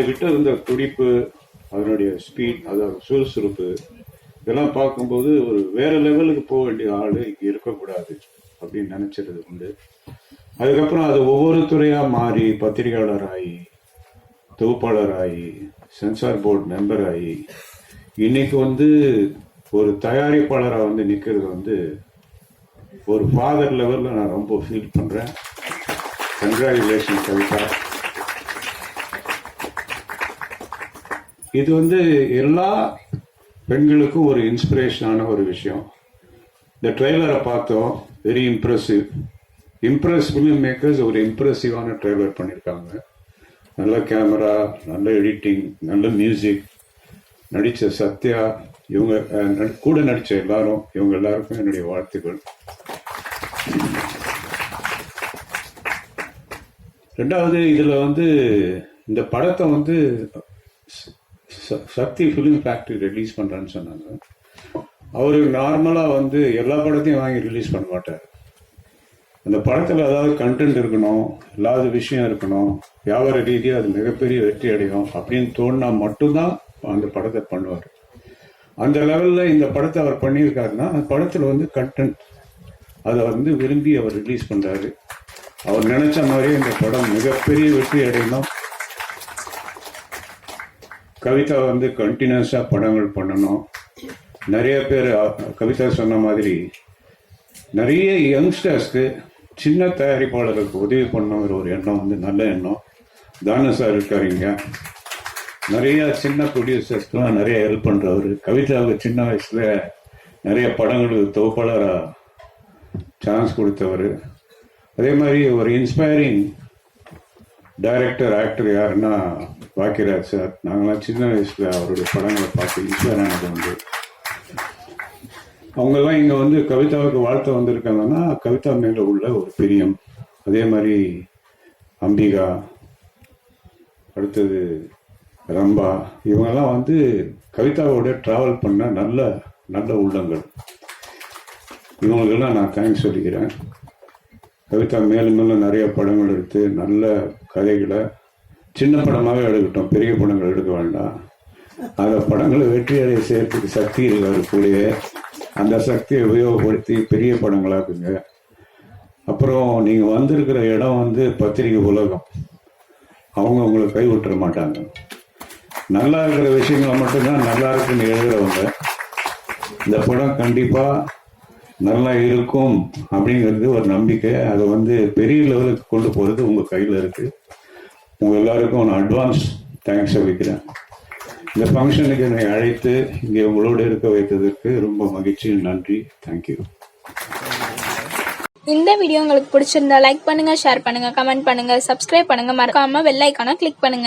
அதுகிட்ட இருந்த துடிப்பு அதனுடைய ஸ்பீட் அதோட சுறுசுறுப்பு இதெல்லாம் பார்க்கும்போது ஒரு வேற லெவலுக்கு போக வேண்டிய ஆள் இங்கே இருக்கக்கூடாது அப்படின்னு நினைச்சிருது உண்டு. அதுக்கப்புறம் அது ஒவ்வொரு துறையாக மாறி பத்திரிகையாளராகி ஆகி சென்சார் போர்டு மெம்பர் ஆகி இன்னைக்கு வந்து ஒரு தயாரிப்பாளராக வந்து நிற்கிறது வந்து ஒரு ஃபாதர் லெவலில் நான் ரொம்ப ஃபீல் பண்ணுறேன் கங்க்ராச்சுலேஷன் கவிதா. இது வந்து எல்லா பெண்களுக்கும் ஒரு இன்ஸ்பிரேஷனான ஒரு விஷயம். இந்த ட்ரெய்லரை பார்த்தோம் very impressive impress film makers ஒரு இம்ப்ரெசிவான ட்ரெய்லர் பண்ணியிருக்காங்க நல்ல கேமரா நல்ல எடிட்டிங் நல்ல மியூசிக் நடித்த சத்யா இவங்க கூட நடித்த எல்லாரும் இவங்க எல்லாருக்கும் என்னுடைய வாழ்த்துக்கள். ரெண்டாவது இதில் வந்து இந்த படத்தை வந்து சக்தி ஃபிலிம் ஃபேக்ட்ரி ரிலீஸ் பண்ணுறான்னு சொன்னாங்க. அவர் நார்மலாக வந்து எல்லா படத்தையும் வாங்கி ரிலீஸ் பண்ண மாட்டார். அந்த படத்தில் ஏதாவது கண்டென்ட் இருக்கணும் இல்லாத விஷயம் இருக்கணும் வியாபார ரீதியாக அது மிகப்பெரிய வெற்றி அடையும் அப்படின்னு தோணுனா மட்டும்தான் அந்த படத்தை பண்ணுவார். அந்த லெவலில் இந்த படத்தை அவர் பண்ணியிருக்காருன்னா அந்த படத்தில் வந்து கண்டென்ட் அதை வந்து விரும்பி அவர் ரிலீஸ் பண்ணுறாரு அவர் நினச்ச மாதிரியே இந்த படம் மிகப்பெரிய வெற்றி அடையணும். கவிதா வந்து கண்டினியூஸாக படங்கள் பண்ணணும். நிறைய பேர் கவிதா சொன்ன மாதிரி நிறைய யங்ஸ்டர்ஸ்க்கு சின்ன தயாரிப்பாளர்களுக்கு உதவி பண்ணுங்கிற ஒரு எண்ணம் வந்து நல்ல எண்ணம். தான சார் இருக்காருங்க நிறைய சின்ன ப்ரொடியூசர்ஸ்க்குலாம் நிறைய ஹெல்ப் பண்ணுறவர் கவிதாவுக்கு சின்ன வயசில் நிறைய படங்களுக்கு தொகுப்பாளராக சான்ஸ் கொடுத்தவர். அதே மாதிரி ஒரு இன்ஸ்பைரிங் டைரக்டர் ஆக்டர் யாருன்னா பாக்கியராஜ் சார். நாங்களாம் சின்ன வயசுல அவருடைய படங்களை பார்த்து இன்ஸ்பயரானது உண்டு அவங்கெல்லாம் இங்கே வந்து கவிதாவுக்கு வாழ்த்த வந்திருக்காங்கன்னா கவிதா மேல உள்ள ஒரு பிரியம். அதே மாதிரி அம்பிகா அடுத்தது ரம்பா இவங்கெல்லாம் வந்து கவிதாவோட டிராவல் பண்ண நல்ல நல்ல உள்ளங்கள். இவங்களுக்கெல்லாம் நான் தேங்க்ஸ் சொல்லிக்கிறேன். கவிதா மேலும் மேலும் நிறைய படங்கள் எடுத்து நல்ல கதைகளை சின்ன படமாகவே எடுக்கட்டும் பெரிய படங்கள் எடுக்க வேண்டாம். அந்த படங்களை வெற்றி அடைய செய்யறதுக்கு சக்தி இருக்காரு கூடவே அந்த சக்தியை உபயோகப்படுத்தி பெரிய படங்களாக்குங்க அப்புறம் நீங்கள் வந்திருக்கிற இடம் வந்து பத்திரிகை உலகம். அவங்க உங்களை கைவிட்டுற மாட்டாங்க. நல்லா இருக்கிற விஷயங்களை மட்டும்தான் நல்லா இருக்குன்னு எழுதுறவங்க. இந்த படம் கண்டிப்பாக நல்லா இருக்கும் அப்படிங்கிறது ஒரு நம்பிக்கை. அதை வந்து பெரிய லெவலுக்கு கொண்டு போகிறது உங்கள் கையில் இருக்குது உங்கள் எல்லாருக்கும் நான் அட்வான்ஸ் தேங்க்ஸ் வைக்கிறேன் இந்த ஃபங்க்ஷனுக்கு என்னை அழைத்து இங்கே உங்களோடு இருக்க வைத்ததற்கு ரொம்ப மகிழ்ச்சி நன்றி தேங்க்யூ இந்த வீடியோ உங்களுக்கு பிடிச்சிருந்தா லைக் பண்ணுங்க ஷேர் பண்ணுங்க கமெண்ட் பண்ணுங்க சப்ஸ்கிரைப் பண்ணுங்க. மறக்காம பெல் ஐக்கானை கிளிக் பண்ணுங்க.